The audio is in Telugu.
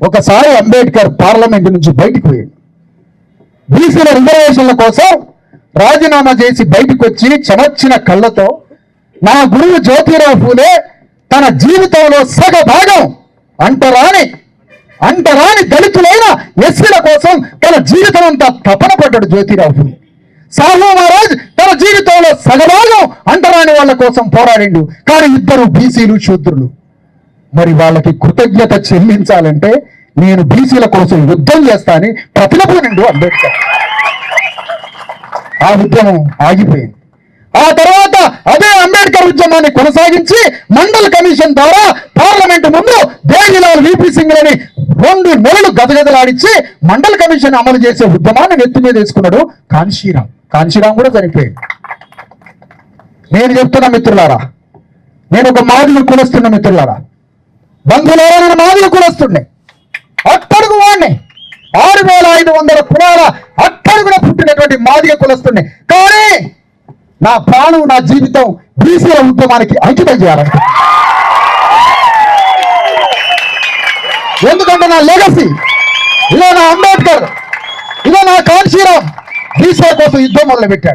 ఒకసారి అంబేద్కర్ పార్లమెంట్ నుంచి బయటికి పోయాడు. బీసీల రిజర్వేషన్ల కోసం రాజీనామా చేసి బయటకు వచ్చి చెమర్చిన కళ్ళతో నా గురువు జ్యోతిరావు ఫూలే తన జీవితంలో సగ భాగం అంటరాని అంటరాని దళితులైన ఎస్సీల కోసం తన జీవితం అంతా తపన పడ్డాడు జ్యోతిరావు ఫూలే సాహు మహారాజ్ తన జీవితంలో సగభాగం అంటరాని వాళ్ళ కోసం పోరాడిండు. కానీ ఇద్దరు బీసీలు శూద్రులు. మరి వాళ్ళకి కృతజ్ఞత చెల్లించాలంటే నేను బీసీల కోసం యుద్ధం చేస్తా అని ప్రతినపోయిండు అంబేద్కర్. ఆ ఉద్యమం ఆగిపోయింది. ఆ తర్వాత అదే అంబేద్కర్ ఉద్యమాన్ని కొనసాగించి మండల్ కమిషన్ ద్వారా పార్లమెంట్ ముందు దేవిలాల్ విపి సింగ్ అని రెండు నెలలు గదగదలాడించి మండల్ కమిషన్ అమలు చేసే ఉద్యమాన్ని నెత్తి మీద వేసుకున్నాడు కాన్షీరామ్ కాన్షీరామ్ కూడా చనిపోయాడు. నేను చెప్తున్నా మిత్రులారా నేను ఒక మాదిరి కొనుస్తున్న మిత్రులారా బంధువులారా నేను మాదిరి కులస్తుండే అట్టడుగు వాడిని. ఆరు వేల ఐదు వందల కులాల అట్టడుగున పుట్టినటువంటి మాదిగ కులస్తుండే కానీ నా ప్రాణం నా జీవితం బీసీల ఉద్యమానికి అంకితం చేయాలంట. ఎందుకంటే నా లెగసీ ఇలా నా అంబేద్కర్ ఇలా నా కాన్షీరాం బీసీల కోసం యుద్ధం మొదలు పెట్టాడు